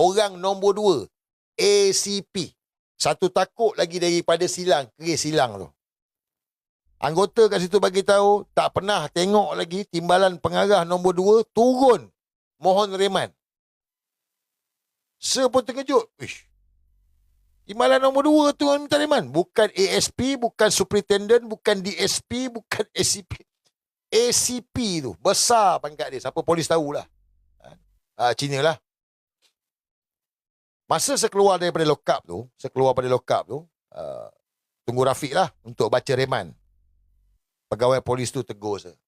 Orang nombor dua, ACP. Satu takut lagi daripada silang, keris silang tu. Anggota kat situ bagi tahu tak pernah tengok lagi timbalan pengarah nombor dua turun mohon reman. Saya pun terkejut. Ish. Timbalan nombor dua tu minta reman. Bukan ASP, bukan Superintendent, bukan DSP, bukan ACP. ACP tu. Besar pangkat dia. Siapa polis tahulah. Ah, Cina lah. Masa saya keluar daripada lock tu, saya keluar pada lock tu, uh, tunggu Rafiq lah untuk baca reman. Pegawai polis tu tegur saya.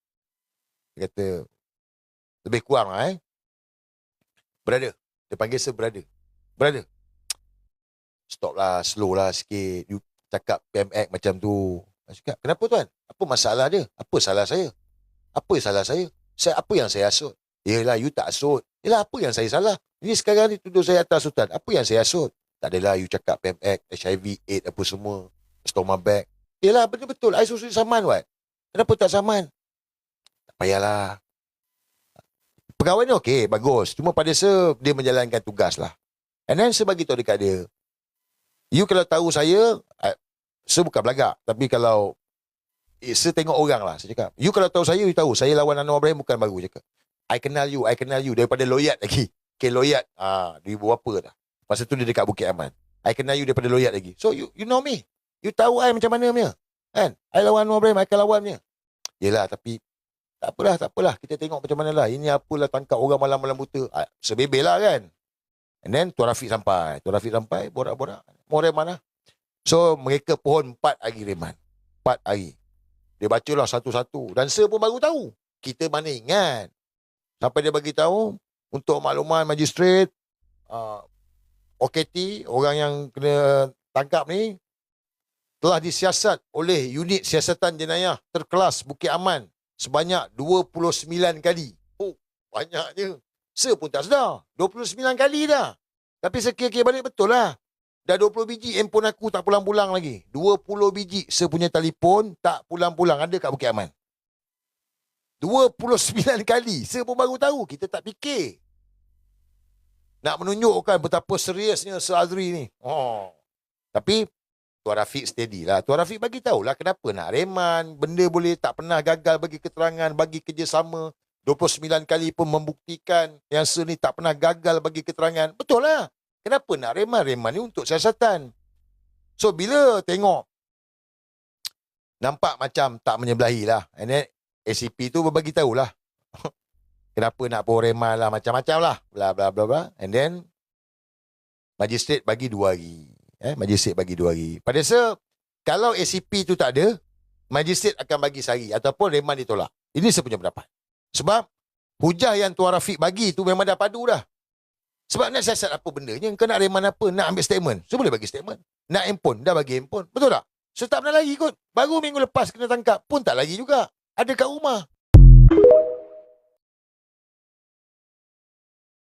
Dia kata, lebih kurang lah eh. Brother. Dia panggil saya brother. Brother. Stop lah, slow lah sikit. You cakap PMX macam tu. Saya cakap, kenapa tuan? Apa masalah dia? Apa salah saya? Apa salah saya? Saya apa yang saya asut? Yelah, you tak asut. Yelah, apa yang saya salah? Ini sekarang ni tuduh saya atas sultan. Apa yang saya asut? Tak adalah you cakap PMX, HIV, AIDS apa semua. Stoma bag. Yelah, betul-betul. I susun saman, what? Kenapa tak saman? Tak payahlah. Pegawai ni okey, bagus. Cuma pada saya, dia menjalankan tugas lah. And then saya bagi tahu dekat dia. You kalau tahu saya, I, saya bukan belagak. Tapi kalau, eh, saya tengok orang lah. Saya cakap, you kalau tahu saya, you tahu. Saya lawan Anwar Ibrahim bukan baru. Cakap. I kenal you, I kenal you. Daripada loyat lagi. Okay, loyat. Ah, 2000 apa dah. Masa tu dia dekat Bukit Aman. I kenal you daripada loyat lagi. So, you you know me. You tahu I macam mana punya. Kan? I lawan Anwar Ibrahim, I akan lawan punya. Yelah, tapi tak apalah, tak apalah. Kita tengok macam mana lah. Ini apalah tangkap orang malam-malam buta. Ah, sebebel lah kan. And then Tuan Rafiq sampai. Tuan Rafiq sampai, borak-borak. Mau reman lah. So, mereka pohon 4 hari reman. 4 hari. Dia baca lah satu-satu. Dan saya pun baru tahu. Kita mana ingat. Sampai dia bagi tahu untuk makluman magistrat, uh, OKT, orang yang kena tangkap ni, telah disiasat oleh unit siasatan jenayah terkelas Bukit Aman sebanyak 29 kali. Oh, banyaknya. Saya pun tak sedar. 29 kali dah. Tapi saya kira-kira balik betul lah. Dah 20 biji handphone aku tak pulang-pulang lagi. 20 biji saya punya telefon tak pulang-pulang. Ada kat Bukit Aman. 29 kali. Saya pun baru tahu. Kita tak fikir. Nak menunjukkan betapa seriusnya Sir Azri ni. Oh. Tapi Tuan Rafiq steady lah. Tuan Rafiq bagi tahulah kenapa nak reman. Benda boleh tak pernah gagal bagi keterangan, bagi kerjasama. 29 kali pun membuktikan yang Sir ni tak pernah gagal bagi keterangan. Betul lah. Kenapa nak reman? Reman ni untuk siasatan. So bila tengok nampak macam tak menyebelahi lah. And then ACP tu berbagi tahulah. Kenapa nak pun reman lah macam-macam lah. Bla bla bla bla. And then magistrat bagi dua hari. Eh, magistrat bagi dua hari. Pada saya, kalau ACP tu tak ada, magistrat akan bagi sehari ataupun reman ditolak. Ini saya punya pendapat. Sebab hujah yang Tuan Rafiq bagi tu memang dah padu dah. Sebab nak siasat apa benda ni? Kau nak reman apa? Nak ambil statement? So boleh bagi statement. Nak handphone? Dah bagi handphone. Betul tak? So tak pernah lagi kot. Baru minggu lepas kena tangkap pun tak lagi juga. Ada kat rumah.